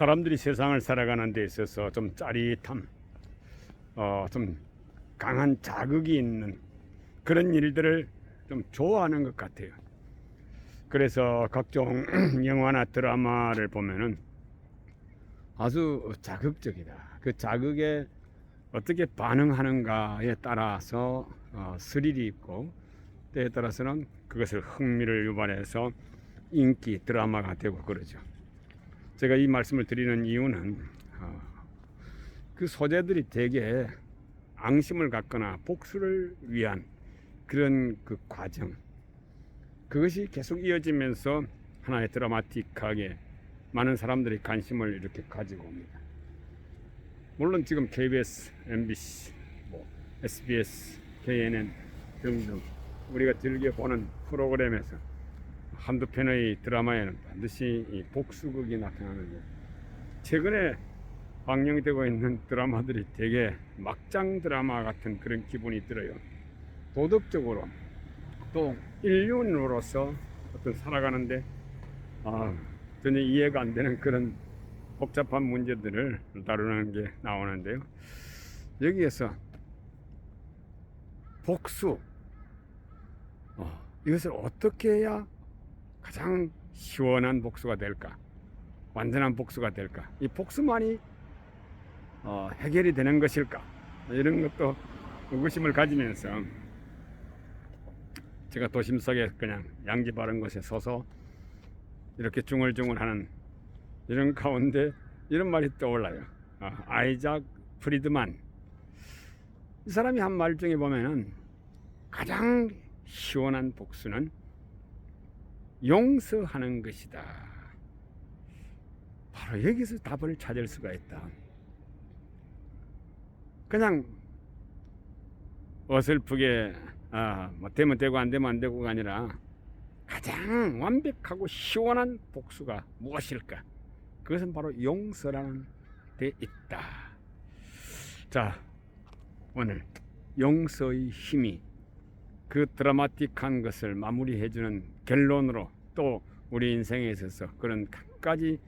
사람들이 세상을 살아가는 데 있어서 좀 짜릿함, 어, 좀 강한 자극이 있는 그런 일들을 좀 좋아하는 것 같아요. 그래서 각종 영화나 드라마를 보면은 아주 자극적이다. 그 자극에 어떻게 반응하는가에 따라서 어, 스릴이 있고 때에 따라서는 그것을 흥미를 유발해서 인기 드라마가 되고 그러죠. 제가 이 말씀을 드리는 이유는 어, 그 소재들이 대개 앙심을 갖거나 복수를 위한 그런 그 과정 그것이 계속 이어지면서 하나의 드라마틱하게 많은 사람들이 관심을 이렇게 가지고 옵니다. 물론 지금 KBS, MBC, 뭐 SBS, KNN 등등 우리가 즐겨 보는 프로그램에서 한두 편의 드라마에는 반드시 이 복수극이 나타나는데 최근에 방영이 되고 있는 드라마들이 되게 막장 드라마 같은 그런 기분이 들어요. 도덕적으로 또 인륜으로서 어떤 살아가는데 아, 전혀 이해가 안 되는 그런 복잡한 문제들을 다루는 게 나오는데요. 여기에서 복수 어, 이것을 어떻게 해야 가장 시원한 복수가 될까? 완전한 복수가 될까? 이 복수만이 어, 해결이 되는 것일까? 이런 것도 의구심을 가지면서 제가 도심 속에 그냥 양지 바른 곳에 서서 이렇게 중얼중얼하는 이런 가운데 이런 말이 떠올라요. 어, 아이작 프리드만 이 사람이 한 말 중에 보면은 가장 시원한 복수는 용서하는 것이다. 바로 여기서 답을 찾을 수가 있다. 그냥 어설프게 아, 뭐 되면 되고 안 되면 안 되고가 아니라 가장 완벽하고 시원한 복수가 무엇일까? 그것은 바로 용서라는 데 있다. 자, 오늘 용서의 힘이 그 드라마틱한 것을 마무리해주는 결론으로 또 우리 인생에 있어서 그런 갖가지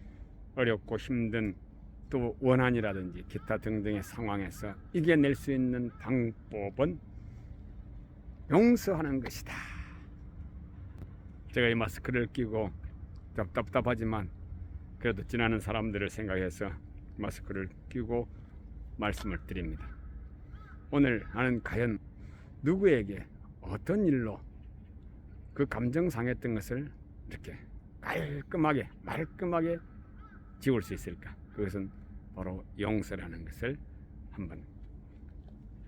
어렵고 힘든 또 원한이라든지 기타 등등의 상황에서 이겨낼 수 있는 방법은 용서하는 것이다. 제가 이 마스크를 끼고 답답하지만 그래도 지나는 사람들을 생각해서 마스크를 끼고 말씀을 드립니다. 오늘 나는 과연 누구에게 어떤 일로 그 감정 상했던 것을 이렇게 깔끔하게 말끔하게 지울 수 있을까? 그것은 바로 용서라는 것을 한번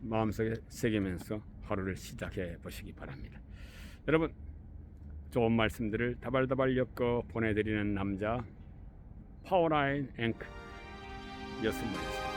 마음속에 새기면서 하루를 시작해 보시기 바랍니다. 여러분 좋은 말씀들을 다발다발 엮어 보내드리는 남자 파워라인 앵크 였습니다.